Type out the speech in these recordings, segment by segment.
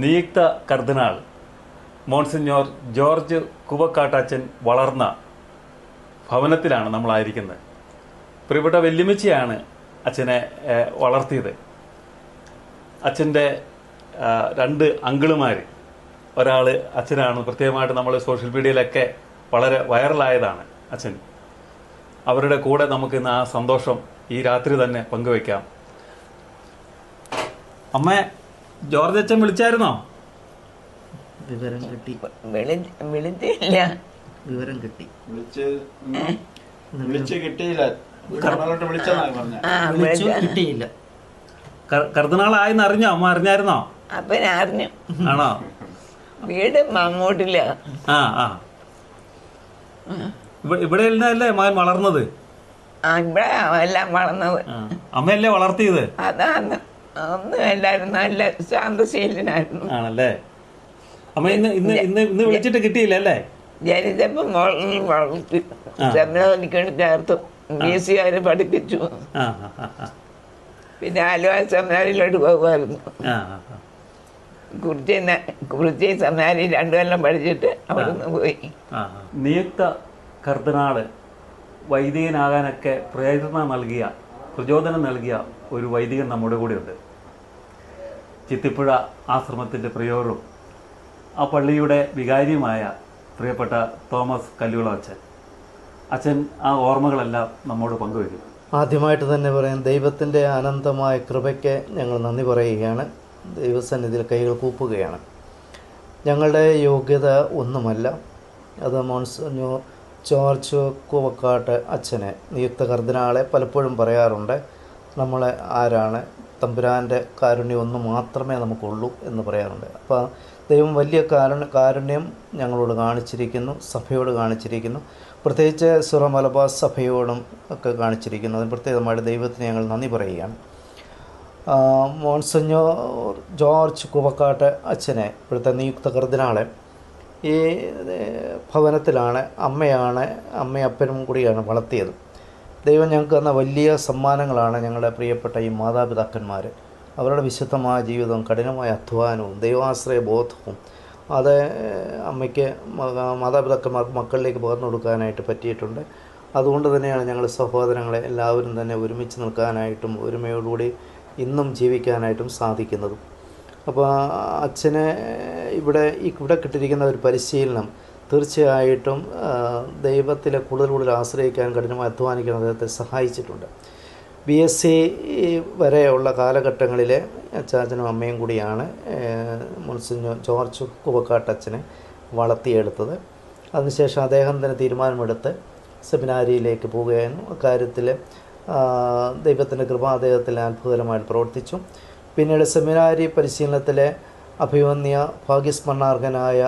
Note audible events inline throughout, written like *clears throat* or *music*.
നിയുക്ത കർദിനാൾ monsignor George കുവക്കാട്ടാച്ചൻ വളർന്ന ഭവനത്തിലാണ് നമ്മളായിരിക്കുന്നത്. പ്രിയപ്പെട്ട വെല്ലുമിച്ചയാണ് അച്ഛനെ വളർത്തിയത്. അച്ഛന്റെ രണ്ട് അങ്കിളുമാർ ഒരാൾ അച്ഛനാണ്. പ്രത്യേകമായിട്ട് നമ്മൾ സോഷ്യൽ മീഡിയയിലൊക്കെ വളരെ വൈറലായതാണ് അച്ഛൻ. അവരുടെ കൂടെ നമുക്ക് ഇന്ന് ആ സന്തോഷം ഈ രാത്രി തന്നെ പങ്കുവയ്ക്കാം അമ്മ ജോർജ് അച്ഛൻ വിളിച്ചായിരുന്നോ? വിവരം കിട്ടി. വിളി വിളിച്ചില്ല. വിവരം കിട്ടി. വിളിച്ച് വിളിച്ച് കിട്ടിയില്ല. കിട്ടിയില്ല. കർ- കർദിനാളായെന്ന് അറിഞ്ഞോ? അമ്മ അറിഞ്ഞായിരുന്നോ? അപ്പൻ അറിഞ്ഞു ആണോ? വീട് മങ്ങോട്ടില്ല ആ ആ. ഇവിടെ അല്ലേ മകൻ വളർന്നത്? ഇവിടെ എല്ലാം വളർന്നത്. അമ്മയല്ലേ വളർത്തിയത്? അതാണ് നല്ല ശാന്തശീലനായിരുന്നു ആണല്ലേ? അമ്മ ഇന്ന് ഇന്ന് ഇന്ന് ഇന്ന് വിളിച്ചിട്ട് കിട്ടിയില്ല അല്ലേ? ജനിച്ചപ്പം വളർന്നു വളർത്തി. ആ. സെമിനാറിക്കൊണ്ട് ചേർത്തു ബി സി ആര് പഠിപ്പിച്ചു. പിന്നെ ആലുവ സെമിനാരിയിലോട്ട് പോകുമായിരുന്നു. കുറിച്ചി കുറിച്ചി സെമിനാരി രണ്ടു കൊല്ലം പഠിച്ചിട്ട് അവിടുന്ന് പോയി. നിയുക്ത കർദിനാൾ വൈദികനാകാനൊക്കെ പ്രേരണ നൽകിയ പ്രചോദനം നൽകിയ ഒരു വൈദികൻ നമ്മുടെ കൂടെയുണ്ട്. ചിത്തിപ്പുഴ ആശ്രമത്തിന്റെ പ്രിയോറും ആ പള്ളിയുടെ വികാരിയുമായ പ്രിയപ്പെട്ട തോമസ് കല്ലുകള അച്ഛൻ അച്ഛൻ ആ ഓർമ്മകളെല്ലാം നമ്മോട് പങ്കുവയ്ക്കും ആദ്യമായിട്ട് തന്നെ പറയാം ദൈവത്തിന്റെ അനന്തമായ കൃപയ്ക്ക് ഞങ്ങൾ നന്ദി പറയുകയാണ്. ദൈവസന്നിധിയിൽ കൈകൾ കൂപ്പുകയാണ്. ഞങ്ങളുടെ യോഗ്യത ഒന്നുമല്ല. അത് മോൺസഞ്ഞോ ജോർജ് കൂവക്കാട്ട് അച്ഛനെ. നിയുക്ത കർദിനാളെ പലപ്പോഴും പറയാറുണ്ട് നമ്മളെ ആരാണ്? തമ്പുരാന്റെ കാരുണ്യം ഒന്ന് മാത്രമേ നമുക്കുള്ളൂ എന്ന് പറയാറുണ്ട്. അപ്പോൾ ദൈവം വലിയ കാരുണ്യ കാരുണ്യം ഞങ്ങളോട് കാണിച്ചിരിക്കുന്നു സഭയോട് കാണിച്ചിരിക്കുന്നു. പ്രത്യേകിച്ച് സുറ മലബാർ സഭയോടും ഒക്കെ കാണിച്ചിരിക്കുന്നു. അതിന് പ്രത്യേകമായിട്ട് ദൈവത്തിന് ഞങ്ങൾ നന്ദി പറയുകയാണ്. മോൺസഞ്ഞോർ മോൺസഞ്ഞോ ജോർജ് കുവക്കാട്ട് അച്ഛനെ ഇവിടുത്തെ നിയുക്ത കർദിനാളെ ഈ ഭവനത്തിലാണ് അമ്മയാണ് അമ്മയും അപ്പനും കൂടിയാണ് വളർത്തിയത്. ദൈവം ഞങ്ങൾക്ക് തന്ന വലിയ സമ്മാനങ്ങളാണ് ഞങ്ങളുടെ പ്രിയപ്പെട്ട ഈ മാതാപിതാക്കന്മാർ അവരുടെ വിശുദ്ധമായ ജീവിതവും കഠിനമായ അധ്വാനവും ദൈവാശ്രയ ബോധവും അത് അമ്മയ്ക്ക് മാതാപിതാക്കന്മാർക്ക് മക്കളിലേക്ക് പകർന്നു കൊടുക്കാനായിട്ട് പറ്റിയിട്ടുണ്ട്. അതുകൊണ്ട് തന്നെയാണ് ഞങ്ങൾ സഹോദരങ്ങളെ എല്ലാവരും തന്നെ ഒരുമിച്ച് നിൽക്കാനായിട്ടും ഒരുമയോടുകൂടി ഇന്നും ജീവിക്കാനായിട്ടും സാധിക്കുന്നതും. അപ്പോൾ അച്ഛന് ഇവിടെ ഇവിടെ കിട്ടിയിരിക്കുന്ന ഒരു പരിശീലനം തീർച്ചയായിട്ടും ദൈവത്തിലെ കൂടുതൽ കൂടുതൽ ആശ്രയിക്കാൻ കഠിനമായി അധ്വാനിക്കാൻ അദ്ദേഹത്തെ സഹായിച്ചിട്ടുണ്ട്. ബി എസ് സി വരെയുള്ള കാലഘട്ടങ്ങളിലെ അച്ചാച്ചനും അമ്മയും കൂടിയാണ് മുൻസിഞ്ഞോ ജോർജ് കുവക്കാട്ടച്ഛനെ വളർത്തിയെടുത്തത്. അതിനുശേഷം അദ്ദേഹം തന്നെ തീരുമാനമെടുത്ത് സെമിനാരിയിലേക്ക് പോവുകയായിരുന്നു. അക്കാര്യത്തിൽ ദൈവത്തിന്റെ കൃപ അദ്ദേഹത്തിൽ അത്ഭുതകരമായിട്ട് പ്രവർത്തിച്ചു. പിന്നീട് സെമിനാരി പരിശീലനത്തിലെ അഭിമന്യ ഭാഗ്യസ്മരണാർഹനായ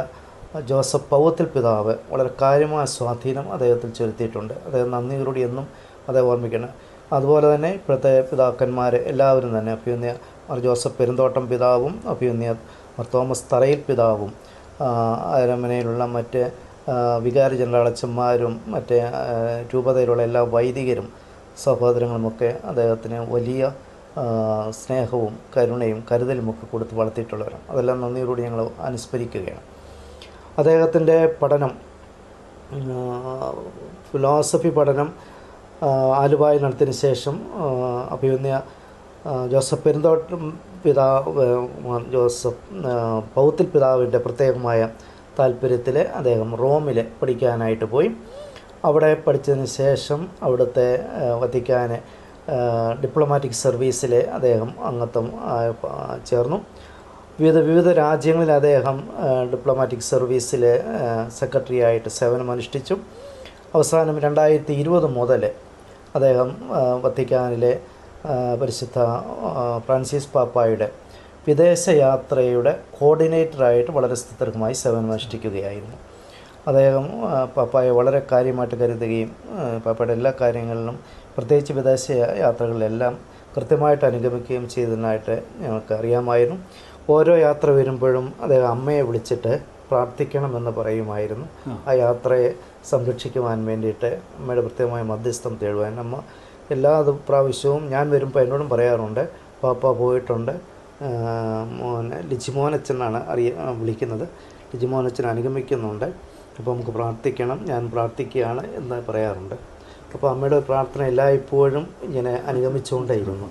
ജോസഫ് പൗത്തിൽ പിതാവ് വളരെ കാര്യമായ സ്വാധീനം അദ്ദേഹത്തിൽ ചെലുത്തിയിട്ടുണ്ട്. അദ്ദേഹം നന്ദിയോടുകൂടി എന്നും അദ്ദേഹം ഓർമ്മിക്കണം അതുപോലെ തന്നെ ഇപ്പോഴത്തെ പിതാക്കന്മാർ എല്ലാവരും തന്നെ അഭിമന്യ മാർ ജോസഫ് പെരുന്തോട്ടം പിതാവും അഭിമന്യ മാർ തോമസ് തറയിൽ പിതാവും അരമനയിലുള്ള മറ്റ് വികാര അച്ഛന്മാരും മറ്റ് രൂപതയിലുള്ള എല്ലാ വൈദികരും സഹോദരങ്ങളുമൊക്കെ അദ്ദേഹത്തിന് വലിയ സ്നേഹവും കരുണയും കരുതലും ഒക്കെ കൊടുത്ത് വളർത്തിയിട്ടുള്ളവരാണ്. അതെല്ലാം നന്ദിയോടുകൂടി ഞങ്ങൾ അനുസ്മരിക്കുകയാണ്. അദ്ദേഹത്തിന്റെ പഠനം ഫിലോസഫി പഠനം ആലുവായി നടത്തിയതിന് ശേഷം അഭിമന്യ ജോസഫ് പെരുന്തോട്ടം പിതാവ് ജോസഫ് പൗത്തിൽ പിതാവിന്റെ പ്രത്യേകമായ താല്പര്യത്തിൽ അദ്ദേഹം റോമിൽ പഠിക്കാനായിട്ട് പോയി. അവിടെ പഠിച്ചതിന് ശേഷം അവിടുത്തെ വത്തിക്കാന് ഡിപ്ലോമാറ്റിക് സർവീസിലെ അദ്ദേഹം അംഗത്വം ചേർന്നു. വിവിധ വിവിധ രാജ്യങ്ങളിൽ അദ്ദേഹം ഡിപ്ലോമാറ്റിക് സർവീസിലെ സെക്രട്ടറി ആയിട്ട് സേവനമനുഷ്ഠിച്ചു അവസാനം രണ്ടായിരത്തി ഇരുപത് മുതൽ അദ്ദേഹം വത്തിക്കാനിലെ പരിശുദ്ധ ഫ്രാൻസിസ് പാപ്പായുടെ വിദേശയാത്രയുടെ കോർഡിനേറ്ററായിട്ട് വളരെ സ്ഥിരമായി സേവനമനുഷ്ഠിക്കുകയായിരുന്നു അദ്ദേഹം പാപ്പായെ വളരെ കാര്യമായിട്ട് കരുതുകയും പാപ്പയുടെ എല്ലാ കാര്യങ്ങളിലും പ്രത്യേകിച്ച് വിദേശ യാത്രകളിലെല്ലാം കൃത്യമായിട്ട് അനുഗമിക്കുകയും ചെയ്തതിനായിട്ട് ഞങ്ങൾക്ക് അറിയാമായിരുന്നു ഓരോ യാത്ര വരുമ്പോഴും അദ്ദേഹം അമ്മയെ വിളിച്ചിട്ട് പ്രാർത്ഥിക്കണമെന്ന് പറയുമായിരുന്നു. ആ. യാത്രയെ സംരക്ഷിക്കുവാൻ വേണ്ടിയിട്ട് അമ്മയുടെ പ്രത്യേകമായ മധ്യസ്ഥം തേടുവാൻ അമ്മ എല്ലാ പ്രാവശ്യവും ഞാൻ വരുമ്പോൾ എന്നോടും പറയാറുണ്ട് പാപ്പ പോയിട്ടുണ്ട്. മോനെ മോനെ ലിജിമോനച്ചനാണ് അറിയ വിളിക്കുന്നത്. ലിജിമോനച്ചൻ അനുഗമിക്കുന്നുണ്ട്. അപ്പോൾ നമുക്ക് പ്രാർത്ഥിക്കണം. ഞാൻ പ്രാർത്ഥിക്കുകയാണ് എന്ന് പറയാറുണ്ട്. അപ്പോൾ അമ്മയുടെ പ്രാർത്ഥന എല്ലായ്പ്പോഴും ഇങ്ങനെ അനുഗമിച്ചുകൊണ്ടേയിരുന്നു.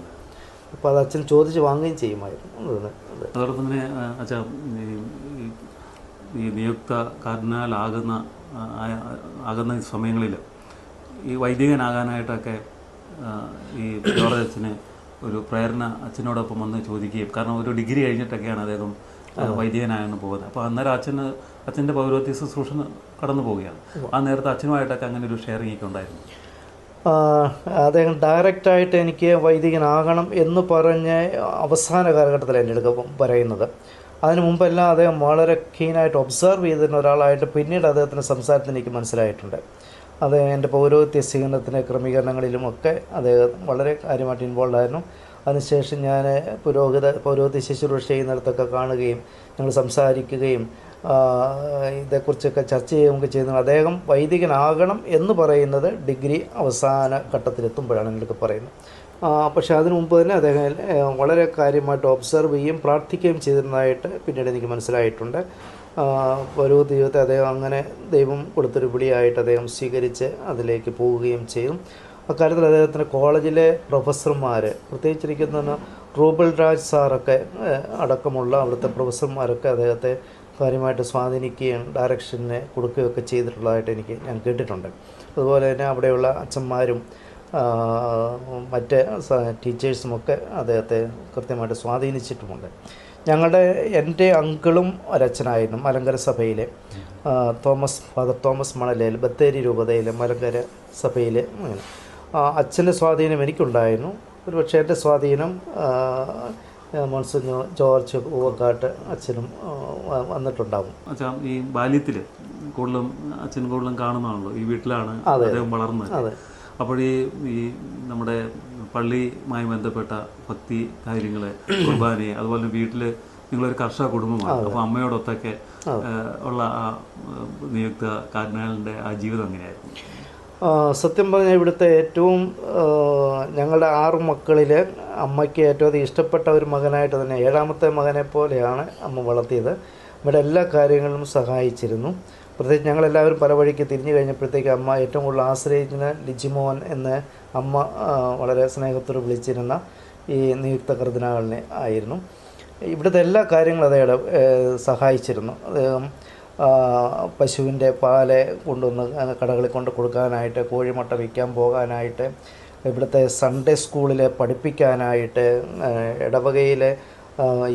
അപ്പോൾ അത് അച്ഛൻ ചോദിച്ച് വാങ്ങുകയും ചെയ്യുമായിരുന്നു. അത് അത്. അതോടൊപ്പം തന്നെ അച്ഛാ ഈ നിയുക്ത കാർഡിനാലാകുന്ന ആകുന്ന സമയങ്ങളിൽ ഈ വൈദികനാകാനായിട്ടൊക്കെ ഈ ജോർജ് അച്ഛന് ഒരു പ്രേരണ അച്ഛനോടൊപ്പം വന്ന് ചോദിക്കുകയും കാരണം ഒരു ഡിഗ്രി കഴിഞ്ഞിട്ടൊക്കെയാണ് അദ്ദേഹം വൈദികനാകുന്നു പോകുന്നത്. അപ്പോൾ അന്നേരം അച്ഛന് അച്ഛന്റെ പൗരോത്യ ശുശ്രൂഷ കടന്നു പോവുകയാണ്. ആ നേരത്തെ അച്ഛനുമായിട്ടൊക്കെ അങ്ങനെ ഒരു ഷെയറിംഗ് ഒക്കെ ഉണ്ടായിരുന്നു. അദ്ദേഹം ഡയറക്റ്റായിട്ട് എനിക്ക് വൈദികനാകണം എന്ന് പറഞ്ഞ് അവസാന കാലഘട്ടത്തിൽ എന്റെ അടുക്ക പറയുന്നത്. അതിനു മുമ്പെല്ലാം അദ്ദേഹം വളരെ കീനായിട്ട് ഒബ്സർവ് ചെയ്തിരുന്ന ഒരാളായിട്ട് പിന്നീട് അദ്ദേഹത്തിന്റെ സംസാരത്തിന് എനിക്ക് മനസ്സിലായിട്ടുണ്ട്. അദ്ദേഹം എന്റെ പൗരോഹിത്യ സ്വീകരണത്തിന്റെ ക്രമീകരണങ്ങളിലുമൊക്കെ അദ്ദേഹം വളരെ കാര്യമായിട്ട് ഇൻവോൾവ് ആയിരുന്നു. അതിനുശേഷം ഞാൻ പുരോഹിത പൗരോഹിത്യ ശുശ്രൂഷ ചെയ്യുന്നിടത്തൊക്കെ കാണുകയും ഞങ്ങൾ സംസാരിക്കുകയും ഇതേക്കുറിച്ചൊക്കെ ചർച്ച ചെയ്യുകയൊക്കെ ചെയ്യുന്നത് അദ്ദേഹം വൈദികനാകണം എന്ന് പറയുന്നത് ഡിഗ്രി അവസാന ഘട്ടത്തിലെത്തുമ്പോഴാണ് എന്നൊക്കെ പറയുന്നത് പക്ഷേ അതിനു മുമ്പ് തന്നെ അദ്ദേഹം വളരെ കാര്യമായിട്ട് ഒബ്സർവ് ചെയ്യുകയും പ്രാർത്ഥിക്കുകയും ചെയ്തിരുന്നതായിട്ട് പിന്നീട് എനിക്ക് മനസ്സിലായിട്ടുണ്ട്. ഓരോ ദൈവത്തെ അദ്ദേഹം അങ്ങനെ ദൈവം കൊടുത്തൊരു വിളിയായിട്ട് അദ്ദേഹം സ്വീകരിച്ച് അതിലേക്ക് പോവുകയും ചെയ്യും. അക്കാര്യത്തിൽ അദ്ദേഹത്തിന്റെ കോളേജിലെ പ്രൊഫസർമാർ പ്രത്യേകിച്ചിരിക്കുന്ന റൂബൽ രാജ് സാറൊക്കെ അടക്കമുള്ള അവിടുത്തെ പ്രൊഫസർമാരൊക്കെ അദ്ദേഹത്തെ കാര്യമായിട്ട് സ്വാധീനിക്കുകയും ഡയറക്ഷനെ കൊടുക്കുകയൊക്കെ ചെയ്തിട്ടുള്ളതായിട്ട് എനിക്ക് ഞാൻ കേട്ടിട്ടുണ്ട്. അതുപോലെ തന്നെ അവിടെയുള്ള അച്ഛന്മാരും മറ്റ് ടീച്ചേഴ്സുമൊക്കെ അദ്ദേഹത്തെ കൃത്യമായിട്ട് സ്വാധീനിച്ചിട്ടുമുണ്ട്. ഞങ്ങളുടെ എന്റെ അങ്കിളും ഒരച്ഛനായിരുന്നു മലങ്കര സഭയിലെ. Thomas father Thomas Manalayil Bathery രൂപതയിലെ മലങ്കര സഭയിലെ അച്ഛന്റെ സ്വാധീനം എനിക്കുണ്ടായിരുന്നു. ഒരു പക്ഷേ എന്റെ സ്വാധീനം മോൺസിഞ്ഞോ ജോർജ് പൂവക്കാട്ട് അച്ഛനും വന്നിട്ടുണ്ടാകും അച്ഛാ ഈ ബാല്യത്തിൽ കൂടുതലും അച്ഛൻ കൂടുതലും കാണുന്നതാണല്ലോ. ഈ വീട്ടിലാണ് അദ്ദേഹം വളർന്നത്. അതെ. അപ്പോൾ ഈ ഈ നമ്മുടെ പള്ളിയുമായി ബന്ധപ്പെട്ട ഭക്തി കാര്യങ്ങൾ *clears throat* കുർബാനയെ അതുപോലെ വീട്ടിൽ നിങ്ങളൊരു കർഷക കുടുംബമാണ്. അപ്പോൾ അമ്മയോടൊത്തൊക്കെ ഉള്ള ആ നിയുക്ത കാർഡിനാളിന്റെ ആ ജീവിതം എങ്ങനെയായിരുന്നു? സത്യം പറഞ്ഞാൽ ഇവിടുത്തെ ഏറ്റവും ഞങ്ങളുടെ ആറു മക്കളിൽ അമ്മയ്ക്ക് ഏറ്റവും അധികം ഇഷ്ടപ്പെട്ട ഒരു മകനായിട്ട് തന്നെ ഏഴാമത്തെ മകനെ പോലെയാണ് അമ്മ വളർത്തിയത്. ഇവിടെ എല്ലാ കാര്യങ്ങളും സഹായിച്ചിരുന്നു. പ്രത്യേകിച്ച് ഞങ്ങളെല്ലാവരും പല വഴിക്ക് തിരിഞ്ഞു കഴിഞ്ഞപ്പോഴത്തേക്ക് അമ്മ ഏറ്റവും കൂടുതൽ ആശ്രയിച്ചിരുന്ന ലിജിമോൻ എന്ന് അമ്മ വളരെ സ്നേഹത്തോട് വിളിച്ചിരുന്ന ഈ നിയുക്ത കർദിനാളിനെ ആയിരുന്നു. ഇവിടുത്തെ എല്ലാ കാര്യങ്ങളും അദ്ദേഹം സഹായിച്ചിരുന്നു. പശുവിന്റെ പാൽ കൊണ്ടുവന്ന് കടകളിൽ കൊണ്ട് കൊടുക്കാനായിട്ട് കോഴിമുട്ട വിൽക്കാൻ പോകാനായിട്ട് ഇവിടുത്തെ സൺഡേ സ്കൂളിൽ പഠിപ്പിക്കാനായിട്ട് ഇടവകയിലെ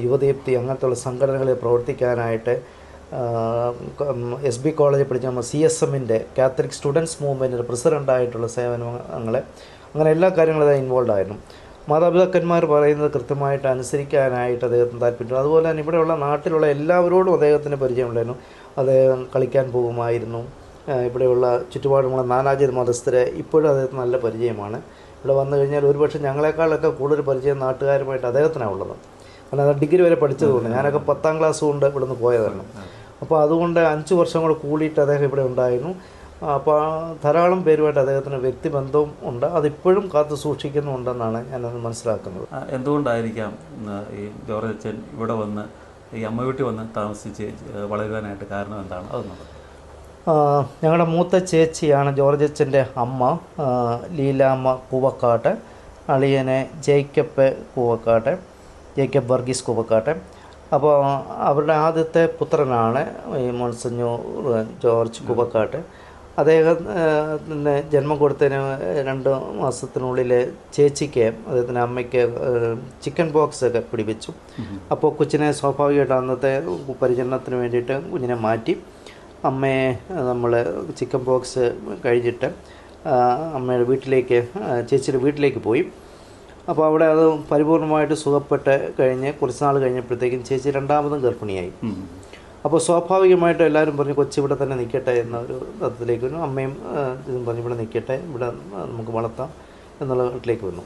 യുവദീപ്തി അങ്ങനത്തുള്ള സംഘടനകളിൽ പ്രവർത്തിക്കാനായിട്ട് എസ് ബി കോളേജിൽ പഠിച്ച നമ്മൾ സി എസ് എമ്മിന്റെ കാത്തലിക് സ്റ്റുഡൻസ് മൂവ്മെന്റിന്റെ പ്രസിഡന്റായിട്ടുള്ള സേവനങ്ങൾ അങ്ങനെ എല്ലാ കാര്യങ്ങളും അദ്ദേഹം ഇൻവോൾവ് ആയിരുന്നു. മാതാപിതാക്കന്മാർ പറയുന്നത് കൃത്യമായിട്ട് അനുസരിക്കാനായിട്ട് അദ്ദേഹത്തിന് താല്പര്യം അതുപോലെ തന്നെ ഇവിടെയുള്ള നാട്ടിലുള്ള എല്ലാവരോടും അദ്ദേഹത്തിന് പരിചയമുണ്ടായിരുന്നു. അദ്ദേഹം കളിക്കാൻ പോകുമായിരുന്നു. ഇവിടെയുള്ള ചുറ്റുപാടുമുള്ള നാനാജാതി മതസ്ഥരെ ഇപ്പോഴും അദ്ദേഹത്തിന് നല്ല പരിചയമാണ്. ഇവിടെ വന്നു കഴിഞ്ഞാൽ ഒരുപക്ഷെ ഞങ്ങളെക്കാളൊക്കെ കൂടുതൽ പരിചയം നാട്ടുകാരുമായിട്ട് അദ്ദേഹത്തിനാണ് ഉള്ളത്. കാരണം ഡിഗ്രി വരെ പഠിച്ചതുകൊണ്ട് ഞാനൊക്കെ പത്താം ക്ലാസ് കൊണ്ട് ഇവിടുന്ന് പോയതാണ് അപ്പോൾ അതുകൊണ്ട് അഞ്ച് വർഷം കൂടെ കൂടിയിട്ട് അദ്ദേഹം ഇവിടെ ഉണ്ടായിരുന്നു. അപ്പോൾ ധാരാളം പേരുമായിട്ട് അദ്ദേഹത്തിന് വ്യക്തിബന്ധവും ഉണ്ട്. അതിപ്പോഴും കാത്തു സൂക്ഷിക്കുന്നുണ്ടെന്നാണ് ഞാനത് മനസ്സിലാക്കുന്നത്. എന്തുകൊണ്ടായിരിക്കാം ഈ ജോർജ് ഇവിടെ വന്ന് ഈ അമ്മ വീട്ടിൽ വന്ന് താമസിച്ച് വളരുവാനായിട്ട് കാരണം എന്താണ്? അതൊന്നും ഞങ്ങളുടെ മൂത്ത ചേച്ചിയാണ് ജോർജ് അച്ഛന്റെ അമ്മ ലീലാമ്മ കൂവക്കാട്ട് അളിയനെ ജേക്കബ് കൂവക്കാട്ട് ജേക്കബ് വർഗീസ് കൂവക്കാട്ട് അപ്പോൾ അവരുടെ ആദ്യത്തെ പുത്രനാണ് ഈ മോൺസഞ്ഞൂർ ജോർജ് കൂവക്കാട്ട് അദ്ദേഹം ആ, പിന്നെ ജന്മം കൊടുത്തതിന് രണ്ട് മാസത്തിനുള്ളിൽ ചേച്ചിക്ക് അദ്ദേഹത്തിന്റെ അമ്മയ്ക്ക് ചിക്കൻ ബോക്സ് ഒക്കെ പിടിപ്പിച്ചു. അപ്പോൾ കൊച്ചിനെ സ്വാഭാവികമായിട്ട് അന്നത്തെ പരിചരണത്തിന് വേണ്ടിയിട്ട് കുഞ്ഞിനെ മാറ്റി. അമ്മയെ നമ്മൾ ചിക്കൻ ബോക്സ് കഴിഞ്ഞിട്ട് അമ്മയുടെ വീട്ടിലേക്ക് ചേച്ചിയുടെ വീട്ടിലേക്ക് പോയി. അപ്പോൾ അവിടെ അത് പരിപൂർണമായിട്ട് സുഖപ്പെട്ട് കഴിഞ്ഞ് കുറച്ച് നാൾ കഴിഞ്ഞപ്പോഴത്തേക്കും ചേച്ചി രണ്ടാമതും ഗർഭിണിയായി. അപ്പോൾ സ്വാഭാവികമായിട്ടും എല്ലാവരും പറഞ്ഞു കൊച്ചി ഇവിടെ തന്നെ നിൽക്കട്ടെ എന്ന ഒരു തത്വത്തിലേക്ക് വന്നു. അമ്മയും ഇതും പറഞ്ഞു ഇവിടെ നിൽക്കട്ടെ ഇവിടെ നമുക്ക് വളർത്താം എന്നുള്ള വീട്ടിലേക്ക് വന്നു.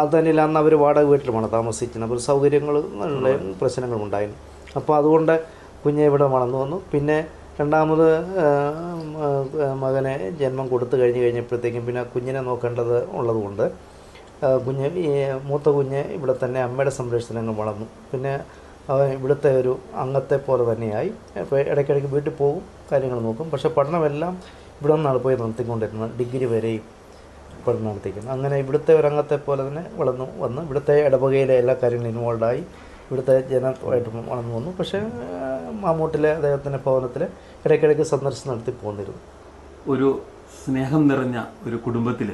അത് തന്നെയല്ല അന്ന് അവർ വാടക വീട്ടിലുമാണ് താമസിച്ചിരുന്നത്. അപ്പോൾ സൗകര്യങ്ങൾ പ്രശ്നങ്ങളും ഉണ്ടായിരുന്നു. അപ്പോൾ അതുകൊണ്ട് കുഞ്ഞെ ഇവിടെ വളർന്നു വന്നു. പിന്നെ രണ്ടാമത് മകനെ ജന്മം കൊടുത്തു കഴിഞ്ഞ് കഴിഞ്ഞപ്പോഴത്തേക്കും പിന്നെ കുഞ്ഞിനെ നോക്കേണ്ടത് ഉള്ളതുകൊണ്ട് കുഞ്ഞ് മൂത്ത കുഞ്ഞ് ഇവിടെ തന്നെ അമ്മയുടെ സംരക്ഷണങ്ങൾ വളർന്നു. പിന്നെ അവൻ ഇവിടുത്തെ ഒരു അംഗത്തെ പോലെ തന്നെയായി. ഇടയ്ക്കിടയ്ക്ക് വീട്ടിൽ പോകും കാര്യങ്ങൾ നോക്കും. പക്ഷേ പഠനമെല്ലാം ഇവിടെ നിന്നാണ് പോയി നടത്തിക്കൊണ്ടിരുന്നത്. ഡിഗ്രി വരെയും പഠനം നടത്തിക്കുന്നത് അങ്ങനെ ഇവിടുത്തെ ഒരു അംഗത്തെ പോലെ തന്നെ വളർന്നു വന്ന് ഇവിടുത്തെ ഇടവകയിലെ എല്ലാ കാര്യങ്ങളും ഇൻവോൾവായി ഇവിടുത്തെ ജനമായിട്ട് വളർന്നു വന്നു. പക്ഷേ മാമൂട്ടിലെ അദ്ദേഹത്തിന്റെ ഭവനത്തിൽ ഇടയ്ക്കിടയ്ക്ക് സന്ദർശനം നടത്തി പോന്നിരുന്നു. ഒരു സ്നേഹം നിറഞ്ഞ ഒരു കുടുംബത്തിൽ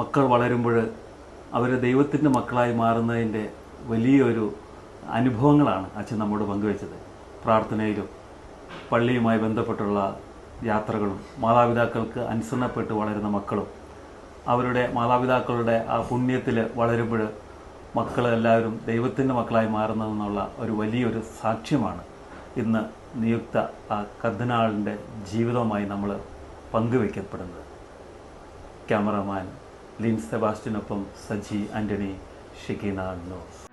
മക്കൾ വളരുമ്പോൾ അവരെ ദൈവത്തിന്റെ മക്കളായി മാറുന്നതിന്റെ വലിയൊരു അനുഭവങ്ങളാണ് അച്ഛൻ നമ്മോട് പങ്കുവച്ചത്. പ്രാർത്ഥനയിലും പള്ളിയുമായി ബന്ധപ്പെട്ടുള്ള യാത്രകളും മാതാപിതാക്കൾക്ക് അനുസരണപ്പെട്ട് വളരുന്ന മക്കളും അവരുടെ മാതാപിതാക്കളുടെ ആ പുണ്യത്തിൽ വളരുമ്പോൾ മക്കൾ എല്ലാവരും ദൈവത്തിന്റെ മക്കളായി മാറുന്നതെന്നുള്ള ഒരു വലിയൊരു സാക്ഷ്യമാണ്. ഇന്ന് നിയുക്ത ആ കർദിനാളിന്റെ ജീവിതവുമായി നമ്മൾ പങ്കുവയ്ക്കപ്പെടുന്നത് ക്യാമറമാൻ ലിൻ സെബാസ്റ്റിനൊപ്പം സജി ആന്റണി ഷിക്കീന ന്യൂസ്.